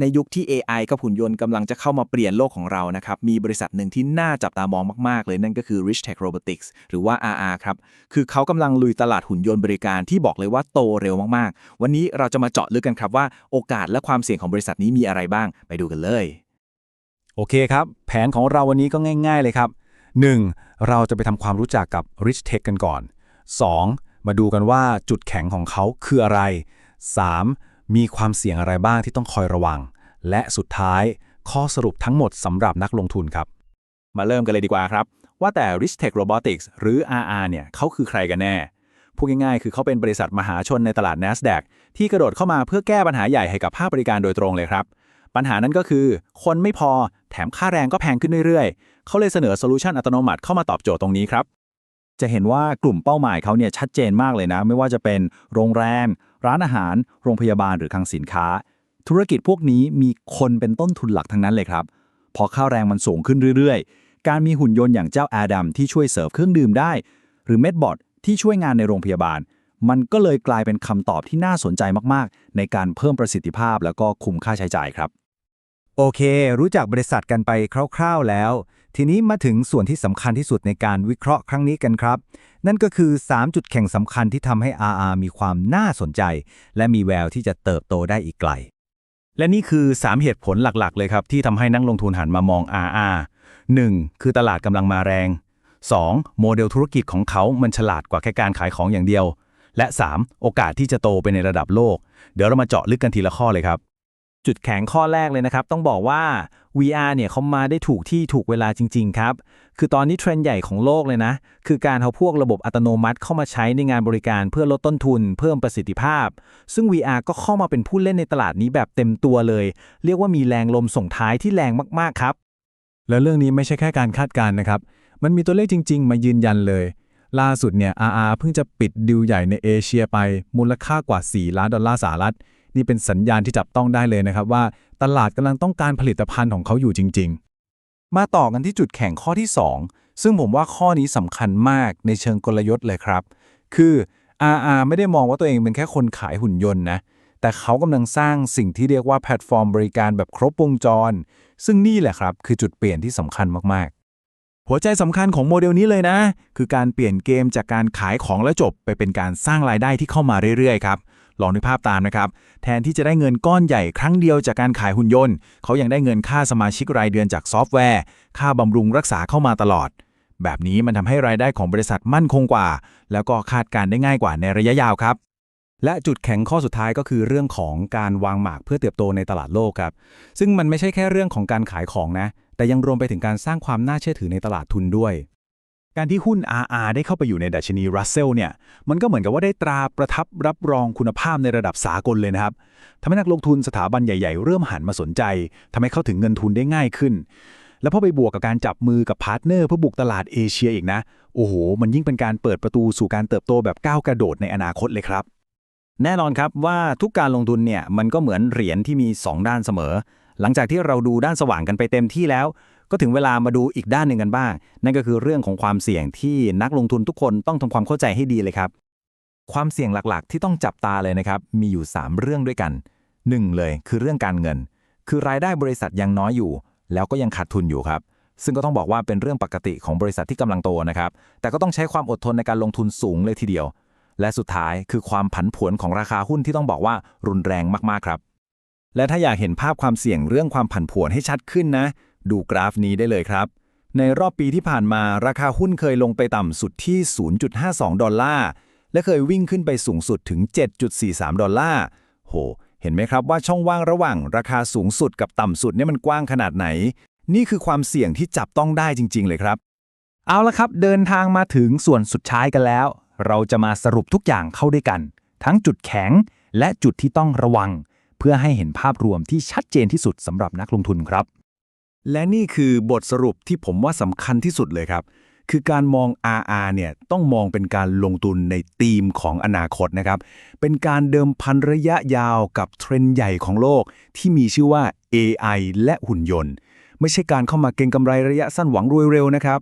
ในยุคที่ AI กับหุ่นยนต์กำลังจะเข้ามาเปลี่ยนโลกของเรานะครับ มีบริษัทหนึ่งที่น่าจับตามองมาก ๆ เลยนั่นก็คือ Rich Tech Robotics หรือว่า RR ครับ คือเขากำลังลุยตลาดหุ่นยนต์บริการที่บอกเลยว่าโตเร็วมาก ๆ วันนี้เราจะมาเจาะลึกกันครับว่าโอกาสและความเสี่ยงของบริษัทนี้มีอะไรบ้าง ไปดูกันเลย โอเคครับ แผนของเราวันนี้ก็ง่าย ๆ เลยครับ 1. เราจะไปทำความรู้จักกับ Rich Tech กันก่อน 2. มาดูกันว่าจุดแข็งของเขาคืออะไร 3. มีความเสี่ยงอะไรบ้างที่ต้องคอยระวัง และสุดท้ายข้อสรุปทั้งหมดสำหรับนักลงทุนครับ มาเริ่มกันเลยดีกว่าครับ ว่าแต่ Rich Tech Robotics หรือ RR เนี่ยเขาคือใครกันแน่ พูดง่ายๆ คือเขาเป็นบริษัทมหาชนในตลาด NASDAQ ที่กระโดดเข้ามาเพื่อแก้ปัญหาใหญ่ให้กับภาคบริการโดยตรงเลยครับ ปัญหานั้นก็คือ คนไม่พอแถมค่าแรงก็แพงขึ้นเรื่อยๆ เขาเลยเสนอโซลูชันอัตโนมัติเข้ามาตอบโจทย์ตรงนี้ครับจะเห็นว่ากลุ่มเป้าหมายเขาเนี่ยชัดเจนมากเลยนะ ไม่ว่าจะเป็นโรงแรม ร้านอาหาร โรงพยาบาลหรือคลังสินค้า ธุรกิจพวกนี้มีคนเป็นต้นทุนหลักทั้งนั้นเลยครับ พอค่าแรงมันสูงขึ้นเรื่อยๆ การมีหุ่นยนต์อย่างเจ้าแอดัมที่ช่วยเสิร์ฟเครื่องดื่มได้ หรือเมดบอทที่ช่วยงานในโรงพยาบาล มันก็เลยกลายเป็นคำตอบที่น่าสนใจมากๆ ในการเพิ่มประสิทธิภาพแล้วก็คุมค่าใช้จ่ายครับ โอเค รู้จักบริษัทกันไปคร่าว ๆแล้ว ทีนี้มาถึงส่วนที่สำคัญที่สุดในการวิเคราะห์ครั้งนี้กันครับ นั่นก็คือ 3 จุดแข่งสำคัญที่ทำให้ RR มีความน่าสนใจ และมีแววที่จะเติบโตได้อีกไกล และนี่คือ 3 เหตุผลหลักๆ เลยครับที่ทำให้นักลงทุนหันมามอง RR 1. คือตลาดกำลังมาแรง 2. โมเดลธุรกิจของเขามันฉลาดกว่าแค่การขายของอย่างเดียว และ 3. โอกาสที่จะโตไปในระดับโลก เดี๋ยวเรามาเจาะลึกกันทีละข้อเลยครับ จุดแข็งข้อแรกเลยนะครับ ต้องบอกว่า VR เนี่ยเขามาได้ถูกที่ถูกเวลาจริง ๆ ครับ คือตอนนี้เทรนด์ใหญ่ของโลกเลยนะ คือการเอาพวกระบบอัตโนมัติเข้ามาใช้ในงานบริการเพื่อลดต้นทุน เพิ่มประสิทธิภาพ ซึ่ง VR ก็เข้ามาเป็นผู้เล่นในตลาดนี้แบบเต็มตัวเลย เรียกว่ามีแรงลมส่งท้ายที่แรงมากๆครับ และเรื่องนี้ไม่ใช่แค่การคาดการณ์นะครับ มันมีตัวเลขจริง ๆ มายืนยันเลย ล่าสุดเนี่ย RR เพิ่งจะปิดดิวใหญ่ในเอเชียไปมูลค่ากว่า 4 ล้านดอลลาร์สหรัฐ นี่เป็นสัญญาณที่จับต้องได้เลยนะครับว่า ตลาดกำลังต้องการผลิตภัณฑ์ของเขาอยู่จริง ๆ มาต่อกันที่จุดแข็งข้อที่ 2 ซึ่งผมว่าข้อนี้สำคัญมากในเชิงกลยุทธ์เลยครับ คือ RR ไม่ได้มองว่าตัวเองเป็นแค่คนขายหุ่นยนต์นะแต่เขากำลังสร้างสิ่งที่เรียกว่าแพลตฟอร์มบริการแบบครบวงจร ซึ่งนี่แหละครับ คือจุดเปลี่ยนที่สำคัญมากๆ หัวใจสำคัญของโมเดลนี้เลยนะ คือการเปลี่ยนเกมจากการขายของแล้วจบไปเป็นการสร้างรายได้ที่เข้ามาเรื่อยๆ ครับ ลองนึกภาพตามนะครับ แทนที่จะได้เงินก้อนใหญ่ครั้งเดียวจากการขายหุ่นยนต์ เขายังได้เงินค่าสมาชิกรายเดือนจากซอฟต์แวร์ ค่าบำรุงรักษาเข้ามาตลอด แบบนี้มันทำให้รายได้ของบริษัทมั่นคงกว่า แล้วก็คาดการได้ง่ายกว่าในระยะยาวครับและจุดแข็งข้อสุดท้ายก็คือเรื่องของการวางหมากเพื่อเติบโตในตลาดโลกครับ ซึ่งมันไม่ใช่แค่เรื่องของการขายของนะ แต่ยังรวมไปถึงการสร้างความน่าเชื่อถือในตลาดทุนด้วย การที่หุ้น RR ได้เข้าไปอยู่ในดัชนี Russell เนี่ย มันก็เหมือนกับว่าได้ตราประทับรับรองคุณภาพในระดับสากลเลยนะครับ ทำให้นักลงทุนสถาบันใหญ่ๆ เริ่มหันมาสนใจ ทำให้เข้าถึงเงินทุนได้ง่ายขึ้น แล้วพอไปบวกกับการจับมือกับพาร์ทเนอร์เพื่อบุกตลาดเอเชียอีกนะ โอ้โห มันยิ่งเป็นการเปิดประตูสู่การเติบโตแบบก้าวกระโดดในอนาคตเลยครับ แน่นอนครับว่าทุกการลงทุนเนี่ย มันก็เหมือนเหรียญที่มี 2 ด้านเสมอ หลังจากที่เราดูด้านสว่างกันไปเต็มที่แล้ว ก็ถึงเวลามาดูอีกด้านหนึ่งกันบ้าง นั่นก็คือเรื่องของความเสี่ยงที่นักลงทุนทุกคนต้องทำความเข้าใจให้ดีเลยครับ ความเสี่ยงหลักๆ ที่ต้องจับตาเลยนะครับ มีอยู่ 3 เรื่องด้วยกัน 1 เลยคือเรื่องการเงิน คือรายได้บริษัทยังน้อยอยู่ แล้วก็ยังขาดทุนอยู่ครับ ซึ่งก็ต้องบอกว่าเป็นเรื่องปกติของบริษัทที่กำลังโตนะครับ แต่ก็ต้องใช้ความอดทนในการลงทุนสูงเลยทีเดียว และสุดท้ายคือความผันผวนของราคาหุ้นที่ต้องบอกว่ารุนแรงมากๆครับ และถ้าอยากเห็นภาพความเสี่ยงเรื่องความผันผวนให้ชัดขึ้นนะ ดูกราฟนี้ได้เลยครับ ในรอบปีที่ผ่านมาราคาหุ้นเคยลงไปต่ำสุดที่ 0.52 ดอลลาร์ และเคยวิ่งขึ้นไปสูงสุดถึง 7.43 ดอลลาร์ โห เห็นไหมครับว่าช่องว่างระหว่างราคาสูงสุดกับต่ำสุดเนี่ยมันกว้างขนาดไหน นี่คือความเสี่ยงที่จับต้องได้จริง ๆ เลยครับ เอาละครับ เดินทางมาถึงส่วนสุดท้ายกันแล้ว เราจะมาสรุปทุกอย่างเข้าด้วยกัน ทั้งจุดแข็งและจุดที่ต้องระวัง เพื่อให้เห็นภาพรวมที่ชัดเจนที่สุดสำหรับนักลงทุนครับ และนี่คือบทสรุปที่ผมว่าสำคัญที่สุดเลยครับ คือการมอง RR เนี่ยต้องมองเป็นการลงทุนในธีมของอนาคตนะครับ เป็นการเดิมพันระยะยาวกับเทรนด์ใหญ่ของโลก ที่มีชื่อว่า AI และหุ่นยนต์ ไม่ใช่การเข้ามาเก็งกำไรระยะสั้นหวังรวยเร็วนะครับ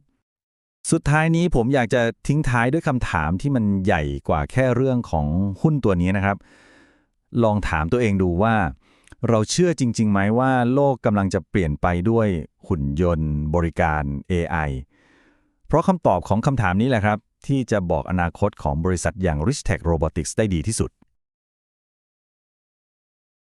สุดท้ายนี้ผมอยากจะทิ้งท้ายด้วยคำถามที่มันใหญ่กว่าแค่เรื่องของหุ้นตัวนี้นะครับ ลองถามตัวเองดูว่า เราเชื่อจริงๆไหมว่าโลกกำลังจะเปลี่ยนไปด้วยหุ่นยนต์ บริการ AI เพราะคำตอบของคำถามนี้แหละครับ ที่จะบอกอนาคตของบริษัทอย่าง Rich Tech Robotics ได้ดีที่สุด